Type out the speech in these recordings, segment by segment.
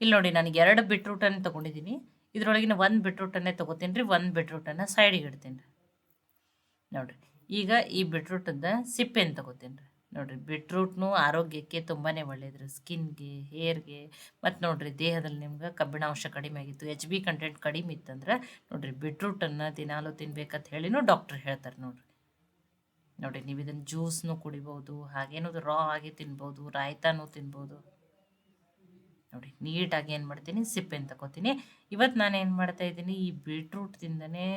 ಇಲ್ಲಿ ನೋಡಿ ನನಗೆ ಎರಡು ಬಿಟ್ರೂಟನ್ನು ತೊಗೊಂಡಿದ್ದೀನಿ. ಇದರೊಳಗಿನ ಒಂದು ಬಿಟ್ರೂಟನ್ನೇ ತೊಗೋತೀನಿ ರೀ, ಒಂದು ಬಿಟ್ರೂಟನ್ನು ಸೈಡಿಗೆ ಇಡ್ತೀನಿ ರೀ. ನೋಡಿರಿ, ಈಗ ಈ ಬಿಟ್ರೂಟದ ಸಿಪ್ಪೆಯನ್ನು ತೊಗೋತೀನಿ ರೀ. ನೋಡಿರಿ ಬಿಟ್ರೂಟ್ನು ಆರೋಗ್ಯಕ್ಕೆ ತುಂಬಾ ಒಳ್ಳೇದು ಸ್ಕಿನ್ಗೆ ಹೇರ್ಗೆ ಮತ್ತು ನೋಡಿರಿ, ದೇಹದಲ್ಲಿ ನಿಮ್ಗೆ ಕಬ್ಬಿಣಾಂಶ ಕಡಿಮೆ ಆಗಿತ್ತು ಎಚ್ ಬಿ ಕಂಟೆಂಟ್ ಕಡಿಮೆ ಇತ್ತಂದ್ರೆ ನೋಡಿರಿ ಬಿಟ್ರೂಟನ್ನು ದಿನಾಲು ತಿನ್ಬೇಕಂತ ಹೇಳಿನೂ ಡಾಕ್ಟ್ರ್ ಹೇಳ್ತಾರೆ ನೋಡಿರಿ. ನೋಡಿ ನೀವು ಇದನ್ನು ಜ್ಯೂಸ್ನು ಕುಡಿಬೋದು ಹಾಗೇನು ರಾ ಆಗಿ ತಿನ್ಬೋದು, ರಾಯ್ತಾನೂ ತಿನ್ಬೋದು. ನೀಟಾಗಿ ಏನು ಮಾಡ್ತೀನಿ ಸಿಪ್ಪೆನ ತಗೋತೀನಿ ಇವತ್ತು ನಾನು ಏನು ಮಾಡ್ತಾ ಇದ್ದೀನಿ, ಈ ಬೀಟ್ರೂಟ್ದಿಂದನೇ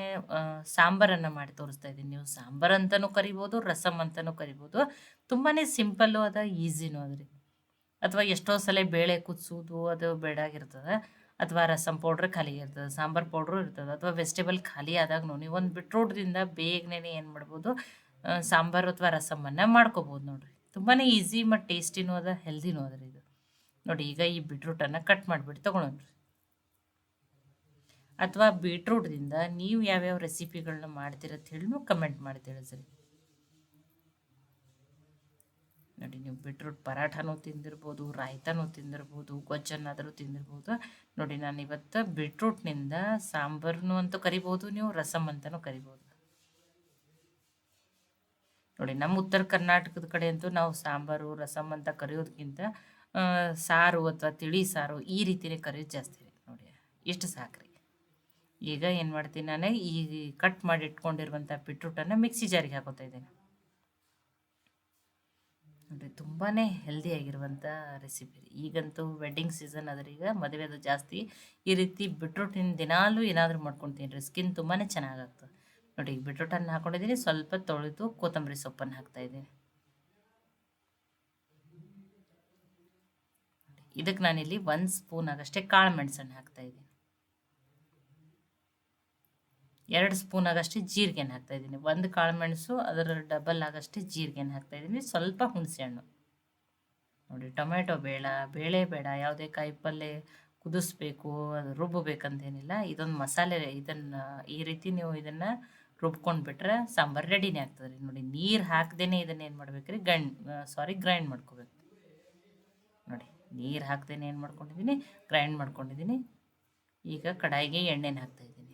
ಸಾಂಬಾರನ್ನು ಮಾಡಿ ತೋರಿಸ್ತಾ ಇದ್ದೀನಿ. ನೀವು ಸಾಂಬಾರು ಅಂತಲೂ ಕರಿಬೋದು ರಸಮ್ ಅಂತಲೂ ಕರಿಬೋದು. ತುಂಬಾ ಸಿಂಪಲ್ಲು ಅದ ಈಸಿನೂ ಅದ್ರಿ ಅಥವಾ ಎಷ್ಟೋ ಸಲ ಬೇಳೆ ಕುದಿಸೋದು, ಅದು ಬೇಡಾಗಿರ್ತದೆ ಅಥವಾ ರಸಮ್ ಪೌಡ್ರ್ ಖಾಲಿ ಇರ್ತದೆ, ಸಾಂಬಾರು ಪೌಡ್ರು ಇರ್ತದೆ, ಅಥವಾ ವೆಜಿಟೇಬಲ್ ಖಾಲಿ ಆದಾಗ ನೀವು ಒಂದು ಬಿಟ್ರೂಟ್ದಿಂದ ಬೇಗನೆ ಏನು ಮಾಡ್ಬೋದು ಸಾಂಬಾರು ಅಥವಾ ರಸಮನ್ನು ಮಾಡ್ಕೋಬೋದು ನೋಡಿರಿ. ತುಂಬಾ ಈಸಿ ಮತ್ತು ಟೇಸ್ಟಿನೂ ಅದ ಹೆಲ್ದಿನೂ ಅದ ಇದು. ನೋಡಿ, ಈಗ ಈ ಬೀಟ್ರೂಟನ್ನು ಕಟ್ ಮಾಡಿಬಿಟ್ಟು ತೊಗೊಳೋಣ ಅಥವಾ ಬೀಟ್ರೂಟ್ದಿಂದ ನೀವು ಯಾವ್ಯಾವ ರೆಸಿಪಿಗಳನ್ನ ಅಂತ ಹೇಳಿ ಕಮೆಂಟ್ ಮಾಡಿ ತಿಳಿಸ್ರಿ. ನೋಡಿ, ನೀವು ಬೀಟ್ರೂಟ್ ಪರಾಠನೂ ತಿಂದಿರ್ಬೋದು, ರಾಯ್ತಾನೂ ತಿಂದಿರ್ಬೋದು, ಗೊಜ್ಜನ್ನಾದರೂ ತಿಂದಿರ್ಬೋದು. ನೋಡಿ ನಾನು ಇವತ್ತು ಬೀಟ್ರೂಟ್ನಿಂದ ಸಾಂಬಾರನು ಅಂತೂ ಕರಿಬೋದು, ನೀವು ರಸಮ್ ಅಂತಲೂ ಕರಿಬೋದು. ನೋಡಿ, ನಮ್ಮ ಉತ್ತರ ಕರ್ನಾಟಕದ ಕಡೆ ಅಂತೂ ನಾವು ಸಾಂಬಾರು, ರಸಮ್ ಅಂತ ಕರೆಯೋದಕ್ಕಿಂತ ಸಾರು ಅಥವಾ ತಿಳಿ ಸಾರು ಈ ರೀತಿಯೇ ಕರೆಯೋದು ಜಾಸ್ತಿ ನೋಡಿ. ಇಷ್ಟು ಸಾಕ್ರಿ. ಈಗ ಏನು ಮಾಡ್ತೀನಿ ನಾನು, ಈ ಕಟ್ ಮಾಡಿ ಇಟ್ಕೊಂಡಿರುವಂಥ ಬಿಟ್ರೂಟನ್ನು ಮಿಕ್ಸಿ ಜಾರಿಗೆ ಹಾಕೋತಾ ಇದ್ದೀನಿ. ನೋಡಿ ತುಂಬಾ ಹೆಲ್ದಿ ಆಗಿರುವಂಥ ರೆಸಿಪಿ ಈಗಂತೂ ವೆಡ್ಡಿಂಗ್ ಸೀಸನ್ ಅದ್ರಿ ಈಗ ಮದುವೆದು ಜಾಸ್ತಿ ಈ ರೀತಿ ಬಿಟ್ರೂಟಿನ ದಿನಾಲೂ ಏನಾದರೂ ಮಾಡ್ಕೊತೀನಿ ಸ್ಕಿನ್ ತುಂಬಾ ಚೆನ್ನಾಗಾಗ್ತದೆ ನೋಡಿ, ಈಗ ಬಿಟ್ರೂಟನ್ನು ಹಾಕೊಂಡಿದ್ದೀನಿ. ಸ್ವಲ್ಪ ತೊಳೆದು ಕೊತ್ತಂಬರಿ ಸೊಪ್ಪನ್ನು ಹಾಕ್ತಾ ಇದ್ದೀನಿ. ಇದಕ್ಕೆ ನಾನಿಲ್ಲಿ ಒಂದು ಸ್ಪೂನ್ ಆಗಷ್ಟೇ ಕಾಳು ಮೆಣಸನ್ನು ಹಾಕ್ತಾ ಇದ್ದೀನಿ. ಎರಡು ಸ್ಪೂನ್ ಆಗಷ್ಟೇ ಜೀರಿಗೆನ ಹಾಕ್ತಾ ಇದ್ದೀನಿ. ಒಂದು ಕಾಳು ಮೆಣಸು, ಅದರ ಡಬಲ್ ಆಗಷ್ಟೇ ಜೀರಿಗೆನ ಹಾಕ್ತಾ ಇದ್ದೀನಿ. ಸ್ವಲ್ಪ ಹುಣಸೆ ಹಣ್ಣು ನೋಡಿ ಟೊಮೆಟೊ ಬೇಡ ಬೇಳೆ ಬೇಡ, ಯಾವುದೇ ಕಾಯಿ ಪಲ್ಯ ಕುದಿಸ್ಬೇಕು, ಅದು ರುಬ್ಬಬೇಕಂತೇನಿಲ್ಲ. ಇದೊಂದು ಮಸಾಲೆ ಇದನ್ನು ಈ ರೀತಿ ನೀವು ಇದನ್ನು ರುಬ್ಕೊಂಡು ಬಿಟ್ರೆ ಸಾಂಬಾರು ರೆಡಿನೇ ಆಗ್ತದೆ. ರೀ ನೋಡಿ, ನೀರು ಹಾಕ್ದೇ ಇದನ್ನು ಏನು ಮಾಡ್ಬೇಕು ರೀ ಗಂಡ್ ಸಾರಿ ಗ್ರೈಂಡ್ ಮಾಡ್ಕೋಬೇಕು. ನೋಡಿ, ನೀರು ಹಾಕ್ದೇನೆ ಏನು ಮಾಡ್ಕೊಂಡಿದ್ದೀನಿ? ಗ್ರೈಂಡ್ ಮಾಡ್ಕೊಂಡಿದ್ದೀನಿ. ಈಗ ಕಡಾಯಿಗೆ ಎಣ್ಣೆನ ಹಾಕ್ತಾ ಇದ್ದೀನಿ.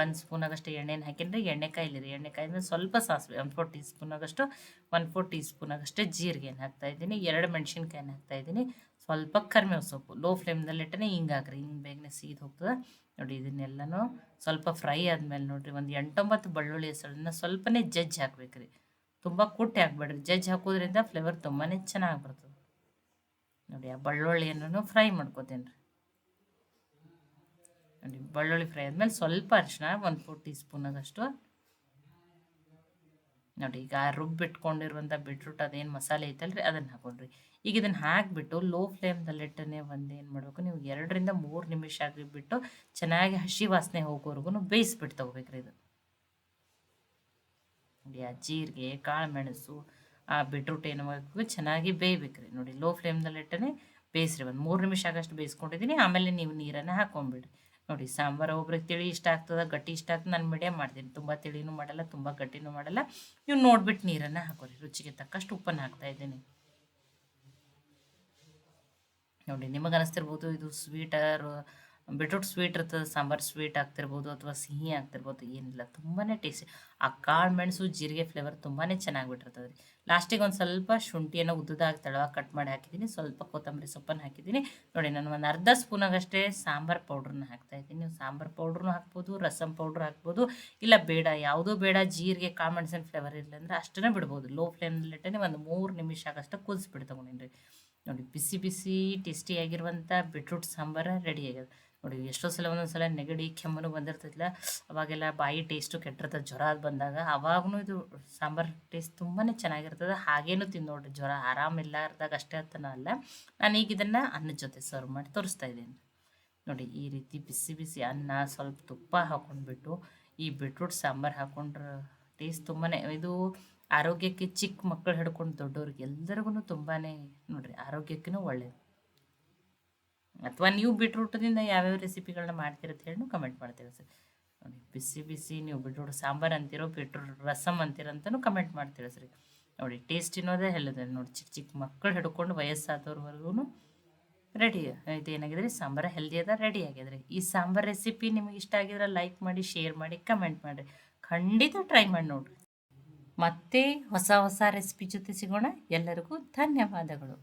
ಒಂದು ಸ್ಪೂನ್ ಆಗಷ್ಟು ಎಣ್ಣೆನ ಹಾಕಿದ್ರೆ ಎಣ್ಣೆ ರೀ ಎಣ್ಣೆ ಕಾಯಿದ್ರೆ ಸ್ವಲ್ಪ ಸಾಸಿವೆ, ಒಂದು ಫೋರ್ ಟೀ ಸ್ಪೂನ್ ಆಗಷ್ಟು ಒಂದು ಫೋರ್ ಟೀ ಸ್ಪೂನ್ ಆಗಷ್ಟು ಹಾಕ್ತಾ ಇದ್ದೀನಿ. ಎರಡು ಮೆಣಸಿನ್ಕಾಯಿನ ಹಾಕ್ತಾ ಇದ್ದೀನಿ. ಸ್ವಲ್ಪ ಕರಿಬೇವು ಸೊಪ್ಪು ಲೋ ಫ್ಲೇಮ್ದಲ್ಲಿಟ್ಟನೆ ಇಟ್ಟನೆ ಹಿಂಗಾಗ್ರಿ. ಹಿಂಗೆ ಬೇಗನೆ ಸೀದ್ ಹೋಗ್ತದೆ. ನೋಡಿ ಇದನ್ನೆಲ್ಲನೂ ಸ್ವಲ್ಪ ಫ್ರೈ ಆದಮೇಲೆ ನೋಡಿರಿ ಒಂದು ಎಂಟೊಂಬತ್ತು ಬೆಳ್ಳುಳ್ಳಿ ಹೆಸರನ್ನ ಸ್ವಲ್ಪನೇ ಜಜ್ಜಿ ಹಾಕ್ಬೇಕು ರೀ ತುಂಬ ಕುಟ್ಟಿ ಹಾಕ್ಬೇಡ್ರಿ. ಜಜ್ ಹಾಕೋದ್ರಿಂದ ಫ್ಲೇವರ್ ತುಂಬಾ ಚೆನ್ನಾಗಿ ಬರ್ತದೆ. ನೋಡಿ ಆ ಬೆಳ್ಳುಳ್ಳಿಯನ್ನು ಫ್ರೈ ಮಾಡ್ಕೋತೇನೆ ರೀ ನೋಡಿ ಬೆಳ್ಳುಳ್ಳಿ ಫ್ರೈ ಆದಮೇಲೆ ಸ್ವಲ್ಪ ಅರಿಶಿನ ಒಂದು ಫೋರ್ ಟೀ ಸ್ಪೂನಾಗಷ್ಟು ನೋಡಿ, ಈಗ ರುಬ್ಬಿಟ್ಕೊಂಡಿರುವಂಥ ಬಿಟ್ರೂಟ್ ಅದೇನು ಮಸಾಲೆ ಐತಲ್ರಿ? ಅದನ್ನು ಹಾಕೊಂಡ್ರಿ ಈಗ ಇದನ್ನು ಹಾಕಿಬಿಟ್ಟು ಲೋ ಫ್ಲೇಮ್ದಲ್ಲಿಟ್ಟನೆ ಒಂದು ಏನು ಮಾಡಬೇಕು? ನೀವು ಎರಡರಿಂದ ಮೂರು ನಿಮಿಷ ಆಗಿಬಿಟ್ಟು ಚೆನ್ನಾಗಿ ಹಸಿ ವಾಸನೆ ಹೋಗೋವರೆಗೂ ಬೇಯಿಸ್ಬಿಟ್ಟು ತೊಗೋಬೇಕ್ರಿ ಇದು. ನೋಡಿ, ಆ ಜೀರಿಗೆ ಕಾಳು ಮೆಣಸು ಆ ಬಿಟ್ರೂಟ್ ಏನು ಮಾಡಬೇಕು? ಚೆನ್ನಾಗಿ ಬೇಯ್ಬೇಕ್ರಿ. ನೋಡಿ ಲೋ ಫ್ಲೇಮ್ದಲ್ಲಿಟ್ಟನೆ ಬೇಯಿಸ್ರಿ. ಒಂದು ಮೂರು ನಿಮಿಷ ಆಗಷ್ಟು ಬೇಯಿಸ್ಕೊಂಡಿದ್ದೀನಿ. ಆಮೇಲೆ ನೀವು ನೀರನ್ನು ಹಾಕೊಂಡ್ಬಿಡ್ರಿ ನೋಡಿ, ಸಾಂಬಾರು ಒಬ್ರಿಗೆ ತಿಳಿ ಇಷ್ಟ ಆಗ್ತದೆ, ಗಟ್ಟಿ ಇಷ್ಟ ಆಗ್ತದೆ, ನಾನು ಮೀಡಿಯಮ್ ಮಾಡ್ತೀನಿ. ತುಂಬ ತಿಳಿನೂ ಮಾಡಲ್ಲ, ತುಂಬ ಗಟ್ಟಿನೂ ಮಾಡಲ್ಲ. ನೀವು ನೋಡ್ಬಿಟ್ಟು ನೀರನ್ನು ಹಾಕೋರಿ, ರುಚಿಗೆ ತಕ್ಕಷ್ಟು ಉಪ್ಪನ್ನು ಹಾಕ್ತಾ ಇದ್ದೀನಿ. ನೋಡಿ, ನಿಮಗೆ ಅನಿಸ್ತಿರ್ಬೋದು, ಇದು ಸ್ವೀಟರ್ ಬಿಟ್ರೂಟ್ ಸ್ವೀಟ್ ಇರ್ತದೆ, ಸಾಂಬಾರು ಸ್ವೀಟ್ ಆಗ್ತಿರ್ಬೋದು ಅಥವಾ ಸಿಹಿ ಆಗ್ತಿರ್ಬೋದು, ಏನಿಲ್ಲ ತುಂಬಾ ಟೇಸ್ಟಿ ಆ ಕಾಳು ಮೆಣಸು ಜೀರಿಗೆ ಫ್ಲೇವರ್ ತುಂಬಾ ಚೆನ್ನಾಗಿ ಬಿಟ್ಟಿರ್ತದೆ ರೀ. ಲಾಸ್ಟಿಗೆ ಒಂದು ಸ್ವಲ್ಪ ಶುಂಠಿಯನ್ನು ಉದ್ದದಾಗಿ ತಳವಾಗಿ ಕಟ್ ಮಾಡಿ ಹಾಕಿದ್ದೀನಿ, ಸ್ವಲ್ಪ ಕೊತ್ತಂಬರಿ ಸೊಪ್ಪನ್ನು ಹಾಕಿದ್ದೀನಿ. ನೋಡಿ, ನಾನು ಒಂದು ಅರ್ಧ ಸ್ಪೂನಾಗಷ್ಟೇ ಸಾಂಬಾರು ಪೌಡ್ರನ್ನ ಹಾಕ್ತಾ ಇದ್ದೀನಿ. ನೀವು ಸಾಂಬಾರು ಪೌಡ್ರನ್ನೂ ಹಾಕ್ಬೋದು ರಸಮ್ ಪೌಡ್ರ್ ಹಾಕ್ಬೋದು, ಇಲ್ಲ ಬೇಡ, ಯಾವುದೂ ಬೇಡ, ಜೀರಿಗೆ, ಕಾಳು ಮೆಣಸಿನ ಫ್ಲೇವರ್ ಇಲ್ಲ ಅಂದರೆ ಅಷ್ಟನ್ನೇ ಬಿಡ್ಬೋದು. ಲೋ ಫ್ಲೇಮ್ನಲ್ಲಿಟ್ಟೆ ಒಂದು ಮೂರು ನಿಮಿಷ ಆಗಷ್ಟು ಕುದಿಸ್ಬಿಟ್ಟು ತೊಗೊಂಡಿನಿ ನೋಡಿ, ಬಿಸಿ ಬಿಸಿ ಟೇಸ್ಟಿಯಾಗಿರುವಂಥ ಬಿಟ್ರೂಟ್ ಸಾಂಬಾರು ರೆಡಿ ಆಗ್ಯದ ನೋಡಿ, ಎಷ್ಟೋ ಸಲ ಒಂದೊಂದು ಸಲ ನೆಗಡಿ ಕೆಮ್ಮನು ಬಂದಿರ್ತೈತಿಲ್ಲ ಅವಾಗೆಲ್ಲ ಬಾಯಿ ಟೇಸ್ಟು ಕೆಟ್ಟಿರ್ತದೆ ಜ್ವರ ಬಂದಾಗ. ಅವಾಗೂ ಇದು ಸಾಂಬಾರು ಟೇಸ್ಟ್ ತುಂಬಾ ಚೆನ್ನಾಗಿರ್ತದೆ. ಹಾಗೇನು ತಿಂದು ನೋಡಿರಿ, ಜ್ವರ ಆರಾಮಿಲ್ಲಾರ್ದಾಗ ಅಷ್ಟೇ ಅರ್ಥನ ಅಲ್ಲ. ನಾನು ಈಗ ಇದನ್ನು ಅನ್ನದ ಜೊತೆ ಸರ್ವ್ ಮಾಡಿ ತೋರಿಸ್ತಾ ಇದ್ದೀನಿ ನೋಡಿ, ಈ ರೀತಿ ಬಿಸಿ ಬಿಸಿ ಅನ್ನ, ಸ್ವಲ್ಪ ತುಪ್ಪ ಹಾಕೊಂಡ್ಬಿಟ್ಟು, ಈ ಬಿಟ್ರೂಟ್ ಸಾಂಬಾರು ಹಾಕೊಂಡ್ರೆ ಟೇಸ್ಟ್ ತುಂಬಾ ಇದು ಆರೋಗ್ಯಕ್ಕೆ ಚಿಕ್ಕ ಮಕ್ಕಳು ಹಿಡ್ಕೊಂಡು ದೊಡ್ಡವ್ರಿಗೆ ಎಲ್ಲರಿಗೂ ತುಂಬಾ ನೋಡಿರಿ ಆರೋಗ್ಯಕ್ಕೂ ಒಳ್ಳೆಯದು ಅಥವಾ ನೀವು ಬೀಟ್ರೂಟದಿಂದ ಯಾವ್ಯಾವ ರೆಸಿಪಿಗಳನ್ನ ಮಾಡ್ತಿರತ್ತೆ ಹೇಳಿ ಕಮೆಂಟ್ ಮಾಡ್ತೀರ ಸರ್. ನೋಡಿ, ಬಿಸಿ ಬಿಸಿ ನೀವು ಬೀಟ್ರೂಟ್ ಸಾಂಬಾರು ಅಂತೀರೋ, ಬೀಟ್ರೂಟ್ ರಸಮ್ ಅಂತೀರಂತನೂ ಕಮೆಂಟ್ ಮಾಡ್ತೀರ ಸರ್. ನೋಡಿ ಟೇಸ್ಟ್ ಇನ್ನೋದೇ ಹೇಳಿದೆ ನೋಡಿ, ಚಿಕ್ಕ ಚಿಕ್ಕ ಮಕ್ಕಳು ಹಿಡ್ಕೊಂಡು ವಯಸ್ಸಾದವ್ರವರೆಗೂ ರೆಡಿ ಇದೇನಾಗಿದೆ ಸಾಂಬಾರು ಹೆಲ್ದಿ ಅದ ರೆಡಿ ಆಗಿದ್ರೆ. ಈ ಸಾಂಬಾರು ರೆಸಿಪಿ ನಿಮಗೆ ಇಷ್ಟ ಆಗಿದ್ರೆ ಲೈಕ್ ಮಾಡಿ ಶೇರ್ ಮಾಡಿ ಕಮೆಂಟ್ ಮಾಡಿರಿ ಖಂಡಿತ ಟ್ರೈ ಮಾಡಿ ನೋಡಿರಿ. ಮತ್ತೆ ಹೊಸ ಹೊಸ ರೆಸಿಪಿ ಜೊತೆ ಸಿಗೋಣ. ಎಲ್ಲರಿಗೂ ಧನ್ಯವಾದಗಳು.